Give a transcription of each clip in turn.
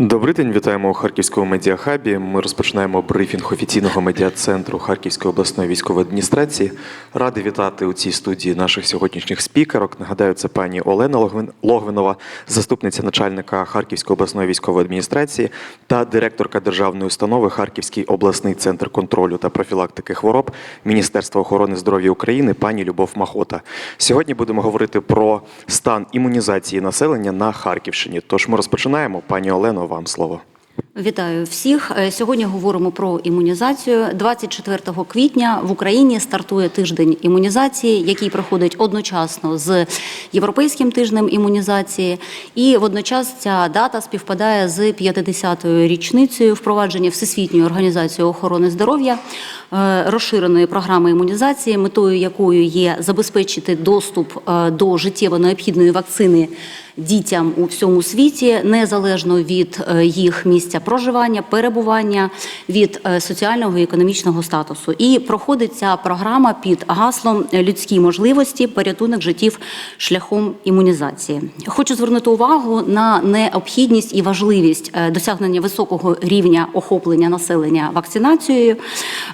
Добрий день, вітаємо у Харківському медіахабі. Ми розпочинаємо брифінг офіційного медіа-центру Харківської обласної військової адміністрації. Радий вітати у цій студії наших сьогоднішніх спікерок. Нагадаю, це пані Олена Логвин- Логвинова, заступниця начальника Харківської обласної військової адміністрації та директорка державної установи Харківський обласний центр контролю та профілактики хвороб Міністерства охорони здоров'я України пані Любов Махота. Сьогодні будемо говорити про стан імунізації населення на Харківщині. Тож ми розпочинаємо. Пані Олено, вам слово. Вітаю всіх. Е, Сьогодні говоримо про імунізацію. 24 квітня в Україні стартує тиждень імунізації, який проходить одночасно з європейським тижнем імунізації. І водночас ця дата співпадає з 50-ю річницею впровадження Всесвітньої організації охорони здоров'я е, розширеної програми імунізації, метою якої є забезпечити доступ е, до життєво необхідної вакцини дітям у всьому світі, незалежно від е, їх місця проживання, перебування, від е, соціального і економічного статусу. І проходить ця програма під гаслом людські можливості, порятунок життів шляхом імунізації. Хочу звернути увагу на необхідність і важливість е, досягнення високого рівня охоплення населення вакцинацією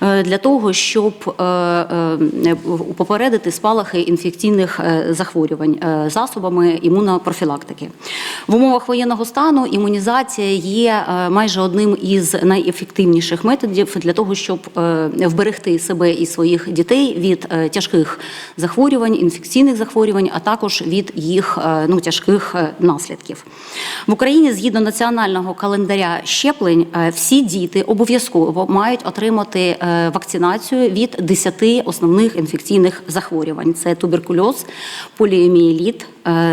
для того, щоб попередити спалахи інфекційних захворювань засобами імунопрофілактики. В умовах воєнного стану імунізація є е, майже одним із найефективніших методів для того, щоб е, вберегти себе і своїх дітей від е, тяжких захворювань, інфекційних захворювань, а також від їх ну, тяжких наслідків. В Україні згідно національного календаря щеплень всі діти обов'язково мають отримати вакцинацію від 10 основних інфекційних захворювань: це туберкульоз, поліомієліт,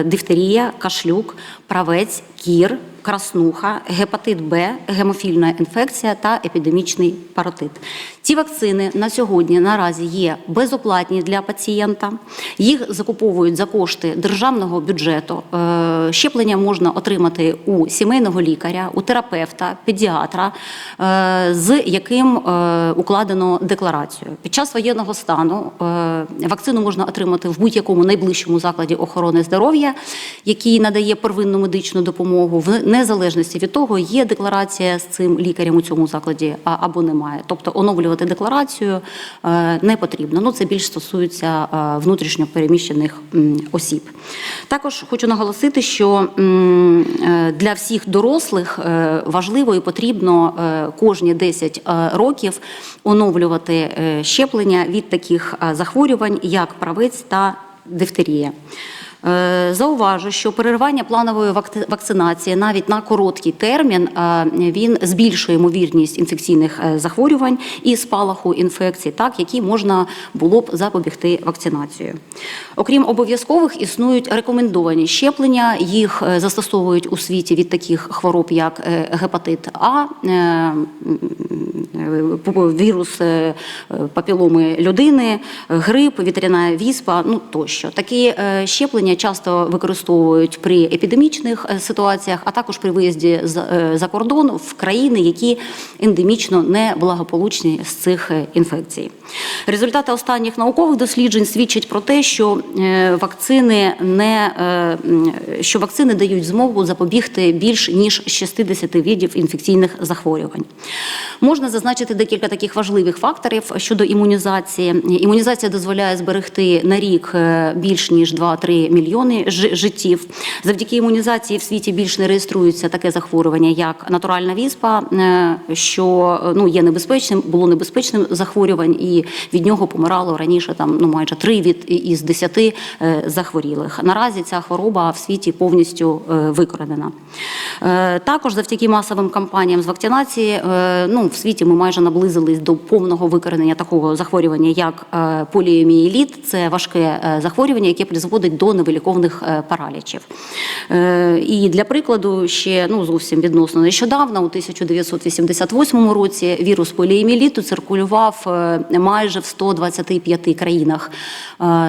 дифтерія, кашлюк, правець, кір, краснуха, гепатит Б, гемофільна інфекція та епідемічний паротит. Ці вакцини на сьогодні наразі є безоплатні для пацієнта. Їх закуповують за кошти державного бюджету. Е, Щеплення можна отримати у сімейного лікаря, у терапевта, педіатра, е, з яким е, укладено декларацію. Під час воєнного стану вакцину можна отримати в будь-якому найближчому закладі охорони здоров'я, який надає первинну медичну допомогу, в незалежності від того, є декларація з цим лікарем у цьому закладі або немає. Тобто оновлювати декларацію е, не потрібно. Ну це більш стосується е, внутрішньо переміщених осіб. Також хочу наголосити, що е, для всіх дорослих важливо і потрібно кожні 10 е, років оновлювати щеплення від таких захворювань, як правець та дифтерія. Е, Зауважу, що переривання планової вакцинації навіть на короткий термін е, він збільшує ймовірність інфекційних е, захворювань і спалаху інфекцій, так які можна було б запобігти вакцинацією. Окрім обов'язкових, існують рекомендовані щеплення. Їх застосовують у світі від таких хвороб, як гепатит А, вірус папіломи людини, грип, вітряна віспа, ну тощо. Такі е, щеплення часто використовують при епідемічних е, ситуаціях, а також при виїзді е, за кордон в країни, які ендемічно неблагополучні з цих е, інфекцій. Результати останніх наукових досліджень свідчать про те, що вакцини не що вакцини дають змогу запобігти більш ніж 60 видів інфекційних захворювань. Можна зазначити декілька таких важливих факторів щодо імунізації. Імунізація дозволяє зберегти на рік більш ніж 2-3 мільйони жи- життів. Завдяки імунізації в світі більш не реєструється таке захворювання, як натуральна віспа, е, що е, ну є небезпечним, було небезпечним захворювань, і від нього помирало раніше там ну майже 3 від із 10 е, захворілих. Наразі ця хвороба в світі повністю викоренена. Також завдяки масовим кампаніям з вакцинації, ну в світі ми майже наблизились до повного викоренення такого захворювання, як поліомієліт. Це важке захворювання, яке призводить до невиліковних е, паралічів. Е, І для прикладу, ще ну зовсім відносно нещодавно, у 1988 році, вірус поліомієліту циркулював е, майже в 125 країнах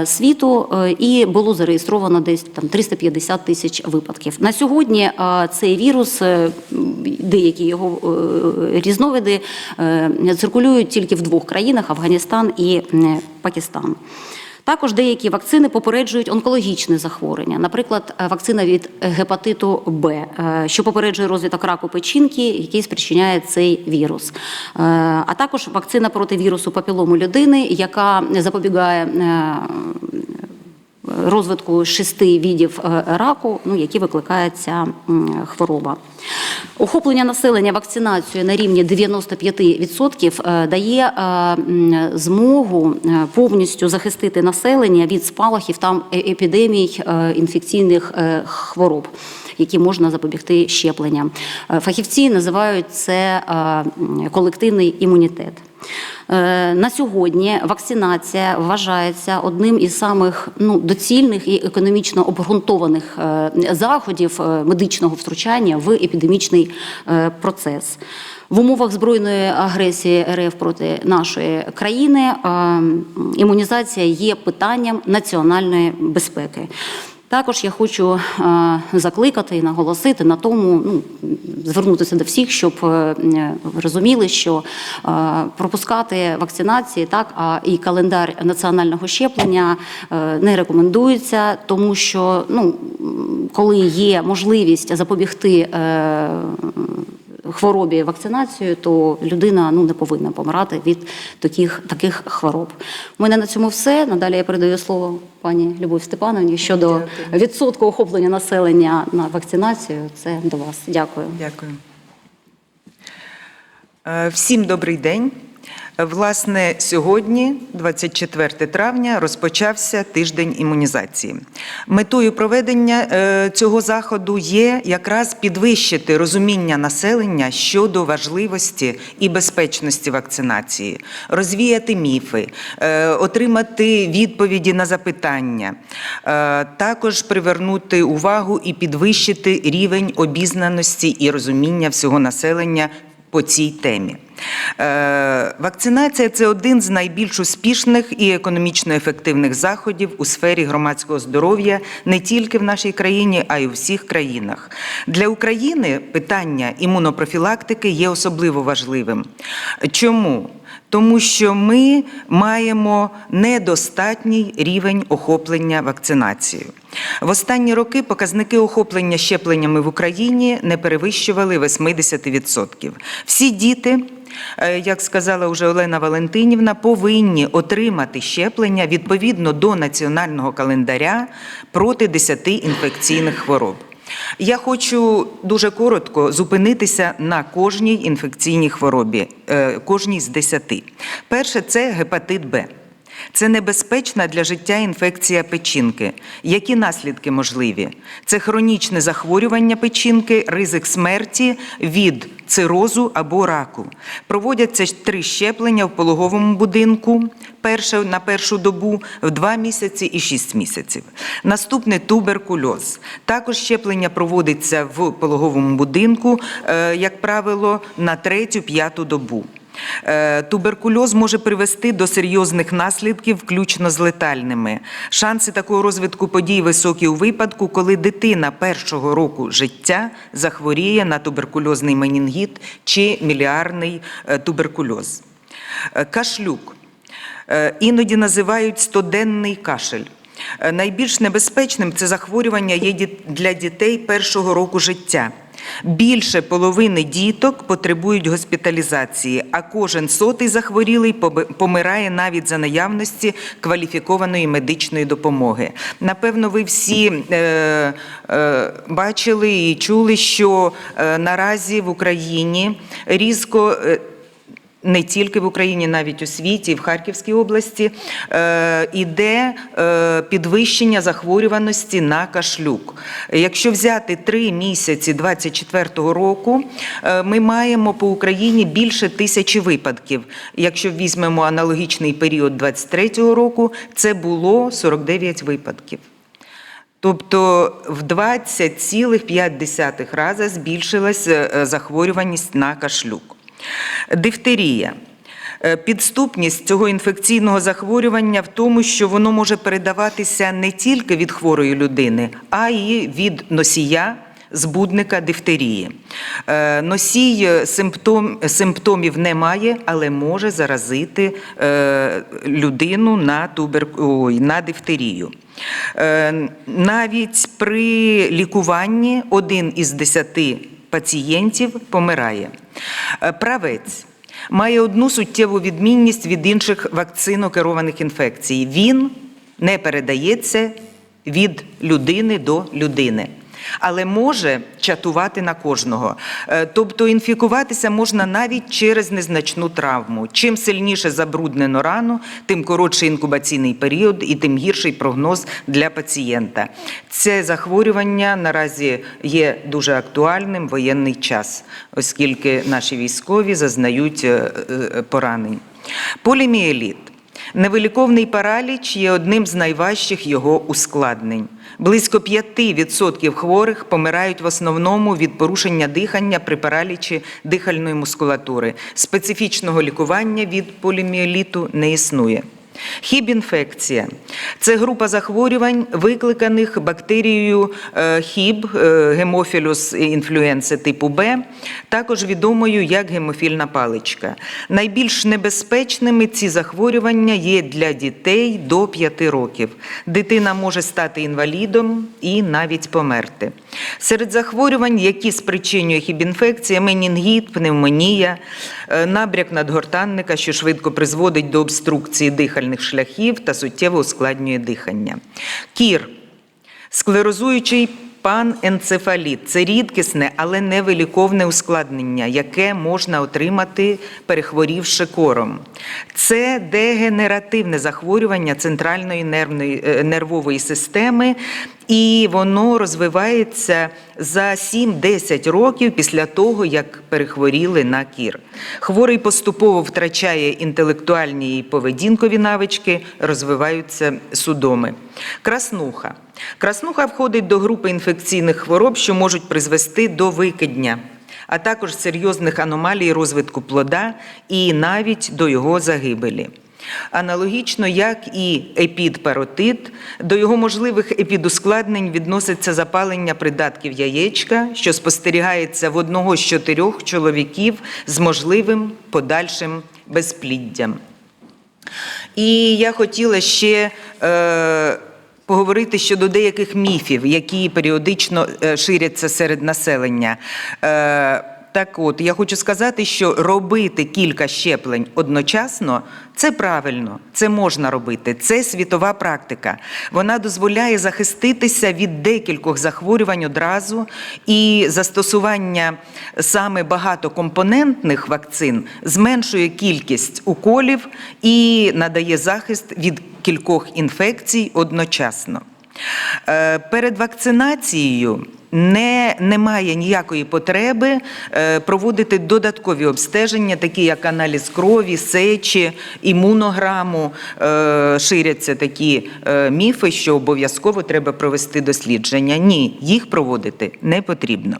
світу, і було зареєстровано десь там 350 тисяч випадків. На сьогодні цей вірус, деякі його різновиди циркулюють тільки в двох країнах Афганістан і Пакистан. Також деякі вакцини попереджують онкологічне захворювання, наприклад, е, вакцина від гепатиту Б, е, що попереджує розвиток раку печінки, який спричиняє цей вірус. Е, А також вакцина проти вірусу папілому людини, яка запобігає розвитку шести видів е, раку, ну, які викликає ця хвороба. Охоплення населення вакцинацією на рівні 95% е, дає е, змогу е, повністю захистити населення від спалахів там е- епідемій інфекційних хвороб. Які можна запобігти щепленням. Фахівці називають це колективний імунітет. Е, На сьогодні вакцинація вважається одним із самих ну, доцільних і економічно обґрунтованих е, заходів е, медичного втручання в епідемічний процес. В умовах збройної агресії РФ проти нашої країни імунізація є питанням національної безпеки. Також я хочу е, закликати і наголосити на тому, ну звернутися до всіх, щоб е, розуміли, що е, пропускати вакцинації, так а і календар національного щеплення не рекомендується, тому що ну коли є можливість запобігти. Хворобі вакцинацією, то людина ну не повинна помирати від таких таких хвороб. У мене на цьому все. Надалі я передаю слово пані Любові Степановні щодо відсотку охоплення населення на вакцинацію. Це до вас. Дякую. Дякую. Е, Всім добрий день. Власне, сьогодні, 24 травня, розпочався тиждень імунізації. Метою проведення е, цього заходу є якраз підвищити розуміння населення щодо важливості і безпечності вакцинації, розвіяти міфи, е, отримати відповіді на запитання, е, також привернути увагу і підвищити рівень обізнаності і розуміння всього населення по цій темі. Е, Вакцинація це один з найбільш успішних і економічно ефективних заходів у сфері громадського здоров'я не тільки в нашій країні, а й у всіх країнах. Для України питання імунопрофілактики є особливо важливим. Чому? Тому що ми маємо недостатній рівень охоплення вакцинацією. В останні роки показники охоплення щепленнями в Україні не перевищували 80%. Всі діти, е, як сказала вже Олена Валентинівна, повинні отримати щеплення відповідно до національного календаря проти 10 інфекційних хвороб. Я хочу дуже коротко зупинитися на кожній інфекційній хворобі, е, кожній з десяти. Перше це гепатит Б. Це небезпечна для життя інфекція печінки. Які наслідки можливі? Це хронічне захворювання печінки, ризик смерті від цирозу або раку. Проводяться три щеплення в пологовому будинку. Перше на першу добу в 2 місяці і 6 місяців. Наступне туберкульоз. Також щеплення проводиться в пологовому будинку, е, як правило, на третю-п'яту добу. Е, Туберкульоз може привести до серйозних наслідків, включно з летальними. Шанси такого розвитку подій високі у випадку, коли дитина першого року життя захворіє на туберкульозний менінгіт чи міліарний е, туберкульоз. Е, Кашлюк. Іноді називають стоденний кашель. Найбільш небезпечним це захворювання є для дітей першого року життя. Більше половини діток потребують госпіталізації, а кожен сотий захворілий помирає навіть за наявності кваліфікованої медичної допомоги. Напевно, ви всі е, е, бачили і чули, що е, наразі в Україні різко. е, не тільки в Україні, навіть у світі, і в Харківській області е, іде е, підвищення захворюваності на кашлюк. Якщо взяти три місяці 24-го року, е, ми маємо по Україні більше тисячі випадків. Якщо візьмемо аналогічний період 23-го року, це було 49 випадків. Тобто в 20,5 рази збільшилась захворюваність на кашлюк. Дифтерія. Е, Підступність цього інфекційного захворювання в тому, що воно може передаватися не тільки від хворої людини, а й від носія збудника дифтерії. Е, Носій е, симптом, симптомів немає, але може заразити людину на, тубер... Ой, на дифтерію. Навіть при лікуванні один із десяти пацієнтів помирає. Е, Правець має одну суттєву відмінність від інших вакцинокерованих інфекцій. Він не передається від людини до людини. Але може чатувати на кожного. Е, Тобто інфікуватися можна навіть через незначну травму. Чим сильніше забруднено рану, тим коротший інкубаційний період і тим гірший прогноз для пацієнта. Це захворювання наразі є дуже актуальним в воєнний час, оскільки наші військові зазнають е, е, поранень. Поліміеліт. Невиліковний параліч є одним з найважчих його ускладнень. Близько 5% хворих помирають в основному від порушення дихання при паралічі дихальної мускулатури. Специфічного лікування від поліміеліту не існує. Хіб-інфекція це група захворювань, викликаних бактерією е, хіб, е, гемофілус інфлюенси типу Б, також відомою як гемофільна паличка. Найбільш небезпечними ці захворювання є для дітей до 5 років. Дитина може стати інвалідом і навіть померти. Серед захворювань, які спричинює хібінфекція, менінгіт, пневмонія, е, набряк надгортанника, що швидко призводить до обструкції дихальних шляхів та суттєво ускладнює дихання. Кір склерозуючий паненцефаліт це рідкісне, але невиліковне ускладнення, яке можна отримати, перехворівши кором. Це дегенеративне захворювання центральної нервної, е, нервової системи, і воно розвивається за 7-10 років після того, як перехворіли на кір. Хворий поступово втрачає інтелектуальні і поведінкові навички, розвиваються судоми. Краснуха. Краснуха входить до групи інфекційних хвороб, що можуть призвести до викидня, а також серйозних аномалій розвитку плода і навіть до його загибелі. Аналогічно, як і епідпаротит, до його можливих епідускладнень відноситься запалення придатків яєчка, що спостерігається в одного з чотирьох чоловіків з можливим подальшим безпліддям. І я хотіла ще е, поговорити щодо деяких міфів, які періодично е, ширяться серед населення. Так от, я хочу сказати, що робити кілька щеплень одночасно це правильно, це можна робити. Це світова практика. Вона дозволяє захиститися від декількох захворювань одразу, і застосування саме багатокомпонентних вакцин зменшує кількість уколів і надає захист від кількох інфекцій одночасно. Е, Перед вакцинацією не, немає ніякої потреби е, проводити додаткові обстеження, такі як аналіз крові, сечі, імунограму. Е, Ширяться такі е, міфи, що обов'язково треба провести дослідження. Ні, їх проводити не потрібно.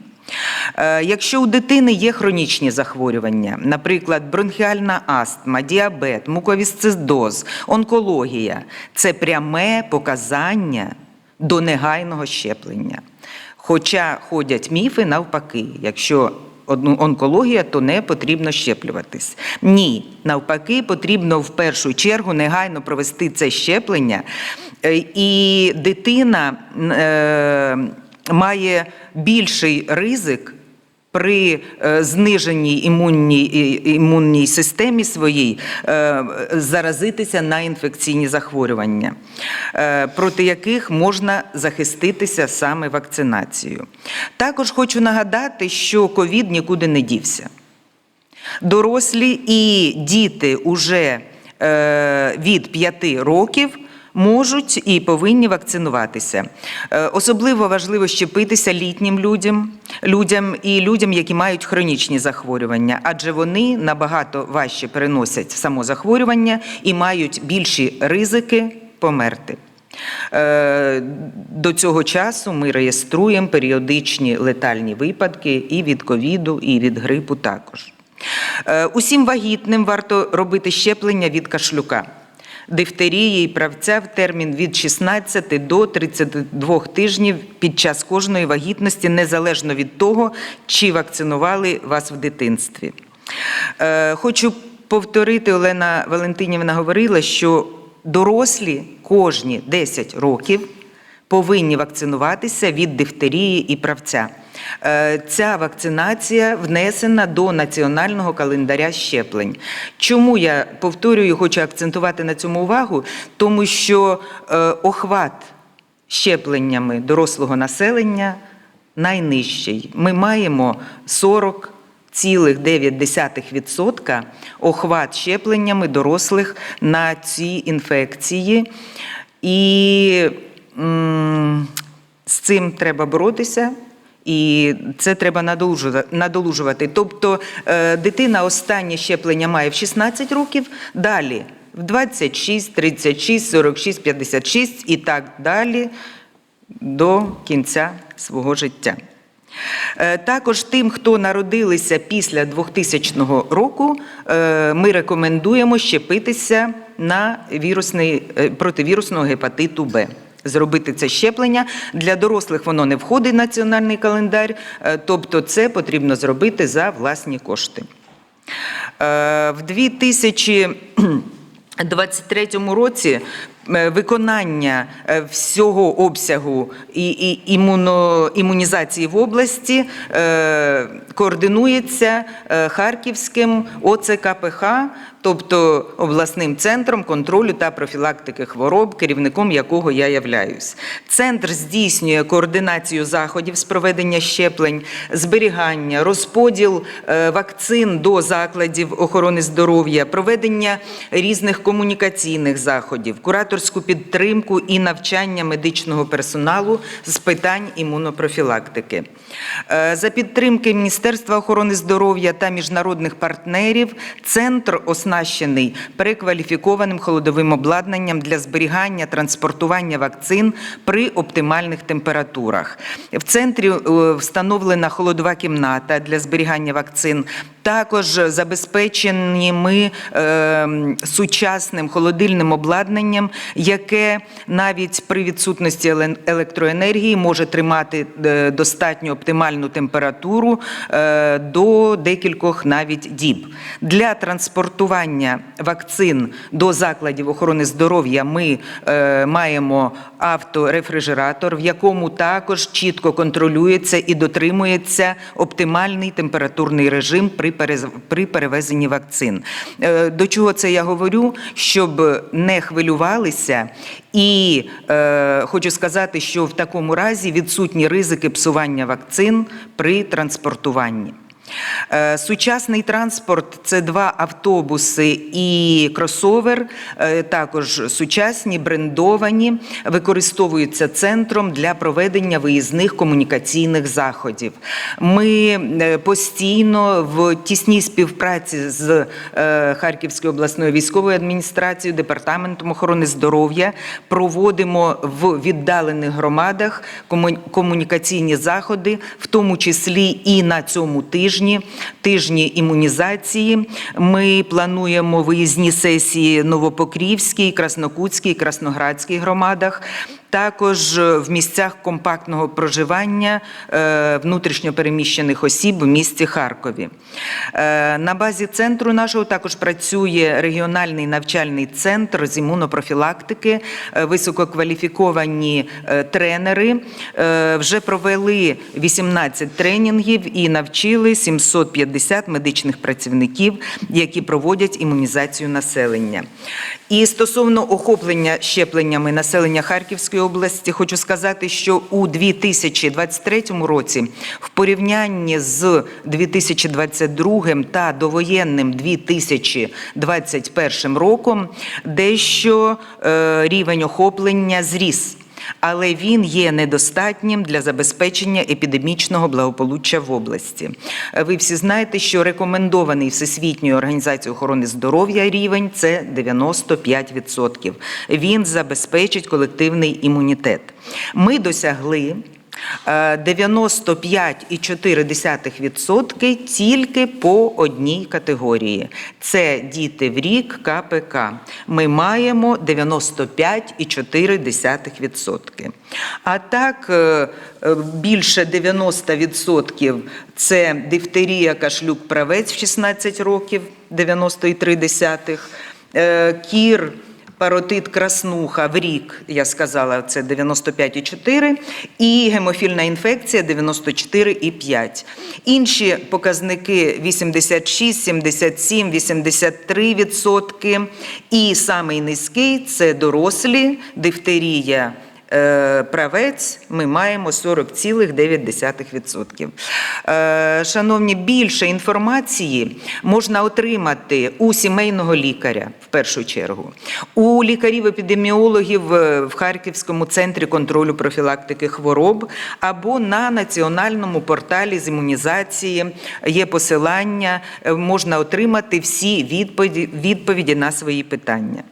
Якщо у дитини є хронічні захворювання, наприклад, бронхіальна астма, діабет, муковісцидоз, онкологія, це пряме показання до негайного щеплення. Хоча ходять міфи навпаки, якщо онкологія, то не потрібно щеплюватись. Ні, навпаки, потрібно в першу чергу негайно провести це щеплення, Е, і дитина е, має більший ризик при е, зниженій імунній, імунній системі своїй е, заразитися на інфекційні захворювання, е, проти яких можна захиститися саме вакцинацією. Також хочу нагадати, що ковід нікуди не дівся. Дорослі і діти уже від 5 років можуть і повинні вакцинуватися. Е, Особливо важливо щепитися літнім людям, людям і людям, які мають хронічні захворювання, адже вони набагато важче переносять само захворювання і мають більші ризики померти. Е, До цього часу ми реєструємо періодичні летальні випадки і від ковіду, і від грипу також. Е, Усім вагітним варто робити щеплення від кашлюка. Дифтерії і правця в термін від 16 до 32 тижнів під час кожної вагітності, незалежно від того, чи вакцинували вас в дитинстві. Е, Хочу повторити, Олена Валентинівна говорила, що дорослі кожні 10 років повинні вакцинуватися від дифтерії і правця. Е, Ця вакцинація внесена до національного календаря щеплень. Чому я повторюю, хочу акцентувати на цьому увагу? Тому що е, охват щепленнями дорослого населення найнижчий. Ми маємо 40,9% охват щепленнями дорослих на ці інфекції. І м, з цим треба боротися. І це треба надолужувати. Тобто е, дитина останнє щеплення має в 16 років, далі в 26, 36, 46, 56 і так далі до кінця свого життя. Е, Також тим, хто народилися після 2000 року, е, ми рекомендуємо щепитися на вірусний, противірусного гепатиту Б. Зробити це щеплення для дорослих воно не входить в національний календар, е, тобто це потрібно зробити за власні кошти. Е, В 2023 році виконання е, всього обсягу і, і імуно, імунізації в області е, координується е, Харківським ОЦКПХ, тобто обласним центром контролю та профілактики хвороб, керівником якого я являюсь. Центр здійснює координацію заходів з проведення щеплень, зберігання, розподіл е, вакцин до закладів охорони здоров'я, проведення різних комунікаційних заходів, кураторську підтримку і навчання медичного персоналу з питань імунопрофілактики. Е, За підтримки Міністерства охорони здоров'я та міжнародних партнерів центр оснащений перекваліфікованим холодовим обладнанням для зберігання транспортування вакцин при оптимальних температурах. В центрі е, встановлена холодова кімната для зберігання вакцин. Також забезпечені ми е, сучасним холодильним обладнанням, яке навіть при відсутності електроенергії може тримати е, достатньо оптимальну температуру е, до декількох навіть діб. Для транспортування вакцин до закладів охорони здоров'я ми е, маємо авторефрижератор, в якому також чітко контролюється і дотримується оптимальний температурний режим при перевезенні вакцин. До чого це я говорю? Щоб не хвилювалися, і е, хочу сказати, що в такому разі відсутні ризики псування вакцин при транспортуванні. Е, Сучасний транспорт це два автобуси і кросовер, е, також сучасні, брендовані, використовуються центром для проведення виїзних комунікаційних заходів. Ми е, постійно в тісній співпраці з Харківською обласною військовою адміністрацією, департаментом охорони здоров'я проводимо в віддалених громадах комунікаційні заходи, в тому числі і на цьому тижні, тижні імунізації. Ми плануємо виїзні сесії Новопокрівській, Краснокутській, Красноградській громадах. Також в місцях компактного проживання е, внутрішньопереміщених осіб в місті Харкові. Е, На базі центру нашого також працює регіональний навчальний центр з імунопрофілактики, е, висококваліфіковані е, тренери. Е, Вже провели 18 тренінгів і навчили 750 медичних працівників, які проводять імунізацію населення. І стосовно охоплення щепленнями населення Харківської області, хочу сказати, що у 2023 році в порівнянні з 2022 та довоєнним 2021 роком дещо е, рівень охоплення зріс. Але він є недостатнім для забезпечення епідемічного благополуччя в області. Ви всі знаєте, що рекомендований Всесвітньою організацією охорони здоров'я рівень це 95%. Він забезпечить колективний імунітет. Ми досягли 95,4% тільки по одній категорії. Це діти в рік КПК. Ми маємо 95,4%. А так, е, е, більше 90% це дифтерія, кашлюк, правець в 16 років, 90,3%. Е, Кір, паротит, краснуха в рік, я сказала, це 95,4, і гемофільна інфекція 94,5. Інші показники 86, 77, 83 відсотки. І самий низький це дорослі, дифтерія, правець, ми маємо 40,9%. Е, Шановні, більше інформації можна отримати у сімейного лікаря в першу чергу, у лікарів-епідеміологів е, в Харківському центрі контролю профілактики хвороб або на національному порталі з імунізації є посилання, е, можна отримати всі відповіді, відповіді на свої питання.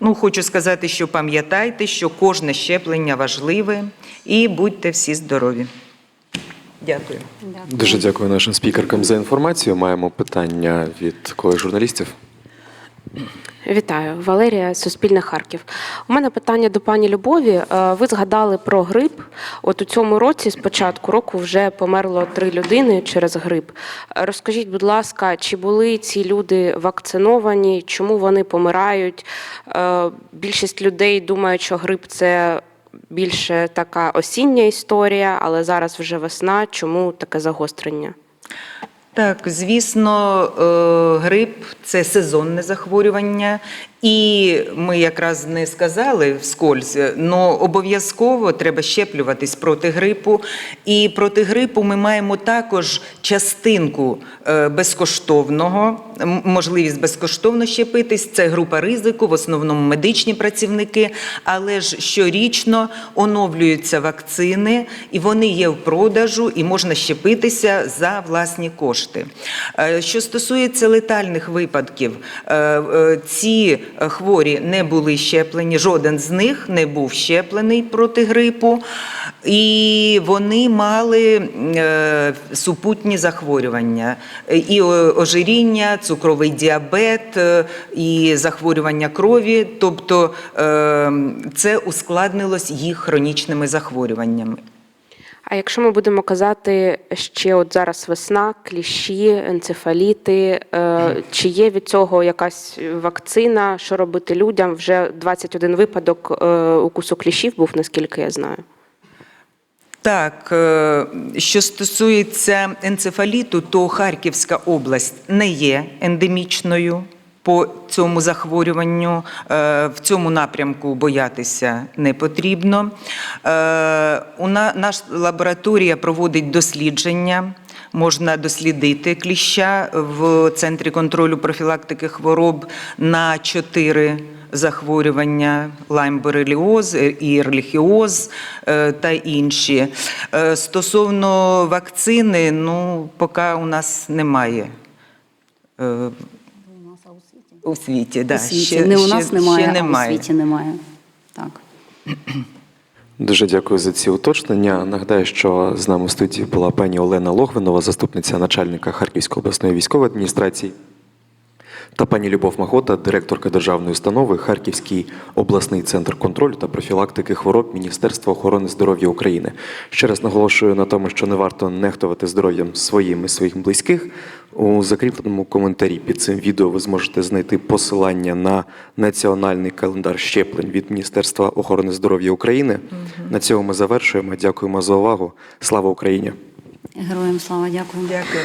Ну, хочу сказати, що пам'ятайте, що кожне щеплення важливе і будьте всі здорові. Дякую. Дуже дякую нашим спікеркам за інформацію. Маємо питання від колег журналістів. Вітаю, Валерія, Суспільне Харків. У мене питання до пані Любові. Е, Ви згадали про грип. От у цьому році, з початку року, вже померло три людини через грип. Розкажіть, будь ласка, чи були ці люди вакциновані? Чому вони помирають? Е, Більшість людей думають, що грип це більше така осіння історія, але зараз вже весна. Чому таке загострення? Так, звісно, е, грип це сезонне захворювання, і ми якраз не сказали вскользь, але обов'язково треба щеплюватись проти грипу. І проти грипу ми маємо також частинку е, безкоштовного, можливість безкоштовно щепитись. Це група ризику, в основному медичні працівники, але ж щорічно оновлюються вакцини, і вони є в продажу, і можна щепитися за власні кошти. Е, Що стосується летальних випадків, е, ці хворі не були щеплені, жоден з них не був щеплений проти грипу, і вони мали е, супутні захворювання, Е, і ожиріння, цукровий діабет, е, і захворювання крові. Тобто е, це ускладнилось їх хронічними захворюваннями. А якщо ми будемо казати ще от зараз весна, кліщі, енцефаліти, е, чи є від цього якась вакцина, що робити людям? Вже 21 випадок е, укусу кліщів був, наскільки я знаю. Так, е, що стосується енцефаліту, то Харківська область не є ендемічною по цьому захворюванню. Е, В цьому напрямку боятися не потрібно. Е, наша лабораторія проводить дослідження. Можна дослідити кліща в центрі контролю профілактики хвороб на чотири захворювання лайм-бореліоз, і ерліхіоз е, та інші. Стосовно вакцини, ну, поки у нас немає. Е, У світі, да. у світі. ще- не у ще- нас немає, ще а у світі немає. Так. Дуже дякую за ці уточнення. Нагадаю, що з нами в студії була пані Олена Логвинова, заступниця начальника Харківської обласної військової адміністрації, та пані Любов Магота, директорка державної установи Харківський обласний центр контролю та профілактики хвороб Міністерства охорони здоров'я України. Ще раз наголошую на тому, що не варто нехтувати здоров'ям своїм і своїх близьких. У закріпленому коментарі під цим відео ви зможете знайти посилання на національний календар щеплень від Міністерства охорони здоров'я України. На цьому ми завершуємо. Дякуємо за увагу. Слава Україні! Героям слава, дякую. Дякую.